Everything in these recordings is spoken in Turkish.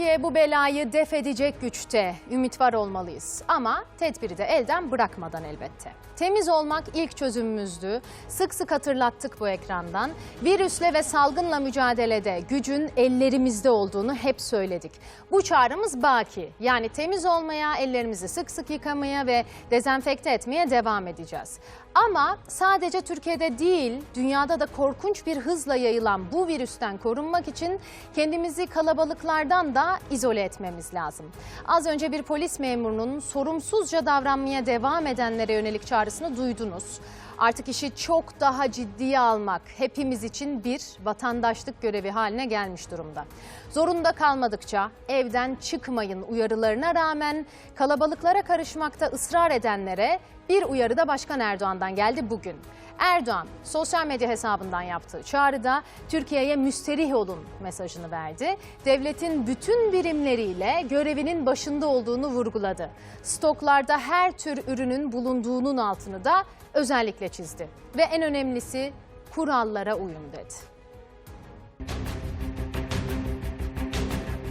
Türkiye bu belayı def edecek güçte. Ümit var olmalıyız ama tedbiri de elden bırakmadan elbette. Temiz olmak ilk çözümümüzdü. Sık sık hatırlattık bu ekrandan. Virüsle ve salgınla mücadelede gücün ellerimizde olduğunu hep söyledik. Bu çağrımız baki. Yani temiz olmaya, ellerimizi sık sık yıkamaya ve dezenfekte etmeye devam edeceğiz. Ama sadece Türkiye'de değil, dünyada da korkunç bir hızla yayılan bu virüsten korunmak için kendimizi kalabalıklardan da izole etmemiz lazım. Az önce bir polis memurunun sorumsuzca davranmaya devam edenlere yönelik çağrısını duydunuz. Artık işi çok daha ciddiye almak hepimiz için bir vatandaşlık görevi haline gelmiş durumda. Zorunda kalmadıkça evden çıkmayın uyarılarına rağmen kalabalıklara karışmakta ısrar edenlere bir uyarı da Başkan Erdoğan'dan geldi bugün. Erdoğan sosyal medya hesabından yaptığı çağrıda Türkiye'ye müsterih olun mesajını verdi. Devletin bütün birimleriyle görevinin başında olduğunu vurguladı. Stoklarda her tür ürünün bulunduğunun altını da özellikle çizdi. Ve en önemlisi kurallara uyun dedi.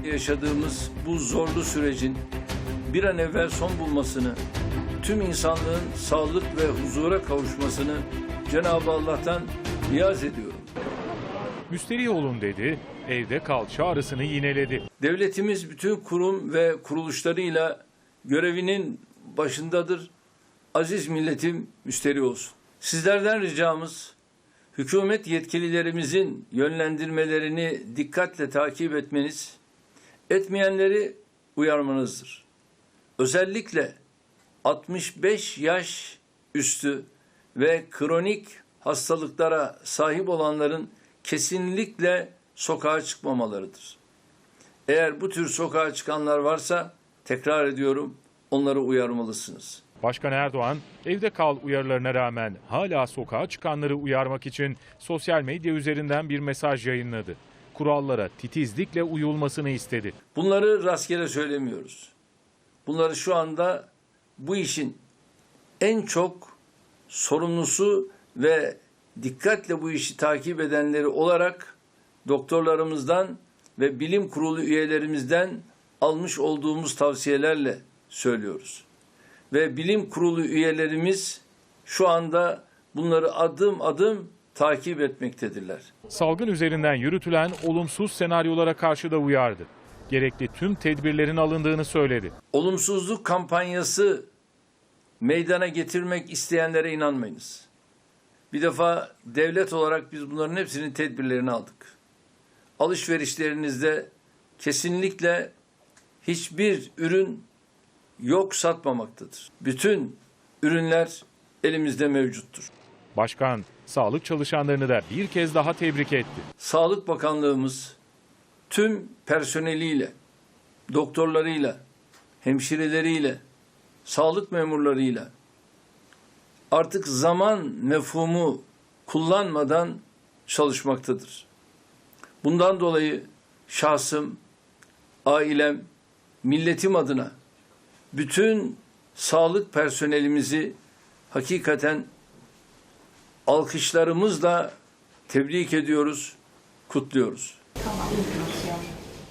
Yaşadığımız bu zorlu sürecin bir an evvel son bulmasını, tüm insanlığın sağlık ve huzura kavuşmasını Cenab-ı Allah'tan niyaz ediyorum. Müsterih olun dedi, evde kal çağrısını yineledi. Devletimiz bütün kurum ve kuruluşlarıyla görevinin başındadır. Aziz milletim müsterih olsun. Sizlerden ricamız hükümet yetkililerimizin yönlendirmelerini dikkatle takip etmeniz, etmeyenleri uyarmanızdır. Özellikle 65 yaş üstü ve kronik hastalıklara sahip olanların kesinlikle sokağa çıkmamalarıdır. Eğer bu tür sokağa çıkanlar varsa tekrar ediyorum onları uyarmalısınız. Başkan Erdoğan evde kal uyarılarına rağmen hala sokağa çıkanları uyarmak için sosyal medya üzerinden bir mesaj yayınladı. Kurallara titizlikle uyulmasını istedi. Bunları rastgele söylemiyoruz. Bunları şu anda bu işin en çok sorumlusu ve dikkatle bu işi takip edenleri olarak doktorlarımızdan ve bilim kurulu üyelerimizden almış olduğumuz tavsiyelerle söylüyoruz. Ve bilim kurulu üyelerimiz şu anda bunları adım adım takip etmektedirler. Salgın üzerinden yürütülen olumsuz senaryolara karşı da uyardı. Gerekli tüm tedbirlerin alındığını söyledi. olumsuzluk kampanyası meydana getirmek isteyenlere inanmayınız. Bir defa devlet olarak biz bunların hepsinin tedbirlerini aldık. Alışverişlerinizde kesinlikle hiçbir ürün yok satmamaktadır. Bütün ürünler elimizde mevcuttur. Başkan sağlık çalışanlarını da bir kez daha tebrik etti. Sağlık Bakanlığımız tüm personeliyle, doktorlarıyla, hemşireleriyle, sağlık memurlarıyla artık zaman mefhumu kullanmadan çalışmaktadır. Bundan dolayı şahsım, ailem, milletim adına bütün sağlık personelimizi hakikaten alkışlarımızla tebrik ediyoruz, kutluyoruz.